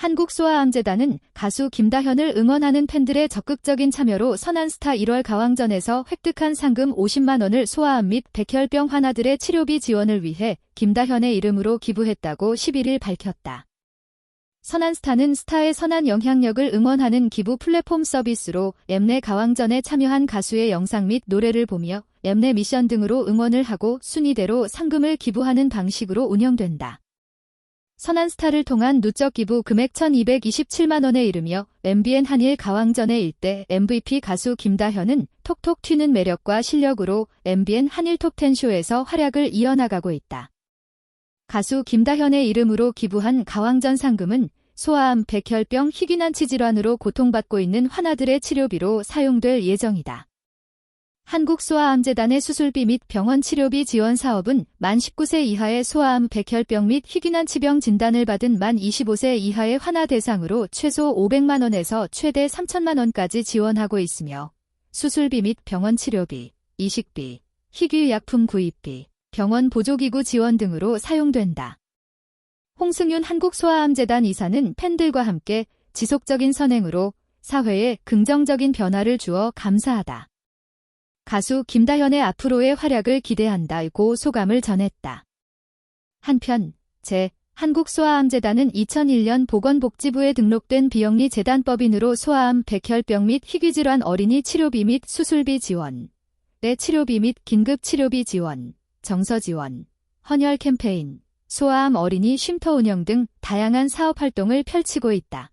한국소아암재단은 가수 김다현을 응원하는 팬들의 적극적인 참여로 선한스타 1월 가왕전에서 획득한 상금 50만 원을 소아암 및 백혈병 환아들의 치료비 지원을 위해 김다현의 이름으로 기부했다고 11일 밝혔다. 선한스타는 스타의 선한 영향력을 응원하는 기부 플랫폼 서비스로 엠내 가왕전에 참여한 가수의 영상 및 노래를 보며 엠내 미션 등으로 응원을 하고 순위대로 상금을 기부하는 방식으로 운영된다. 선한스타를 통한 누적 기부 금액 1227만 원에 이르며 MBN 한일 가왕전의 일대 MVP 가수 김다현은 톡톡 튀는 매력과 실력으로 MBN 한일 톱10쇼에서 활약을 이어나가고 있다. 가수 김다현의 이름으로 기부한 가왕전 상금은 소아암, 백혈병, 희귀난치 질환으로 고통받고 있는 환아들의 치료비로 사용될 예정이다. 한국소아암재단의 수술비 및 병원 치료비 지원 사업은 만 19세 이하의 소아암, 백혈병 및 희귀난치병 진단을 받은 만 25세 이하의 환아 대상으로 최소 500만 원에서 최대 3천만 원까지 지원하고 있으며 수술비 및 병원 치료비, 이식비, 희귀약품 구입비, 병원 보조기구 지원 등으로 사용된다. 홍승윤 한국소아암재단 이사는 팬들과 함께 지속적인 선행으로 사회에 긍정적인 변화를 주어 감사하다. 가수 김다현의 앞으로의 활약을 기대한다고 소감을 전했다. 한편 제 한국소아암재단은 2001년 보건복지부에 등록된 비영리 재단법인으로 소아암, 백혈병 및 희귀질환 어린이 치료비 및 수술비 지원, 내 치료비 및 긴급치료비 지원, 정서 지원, 헌혈 캠페인, 소아암 어린이 쉼터 운영 등 다양한 사업 활동을 펼치고 있다.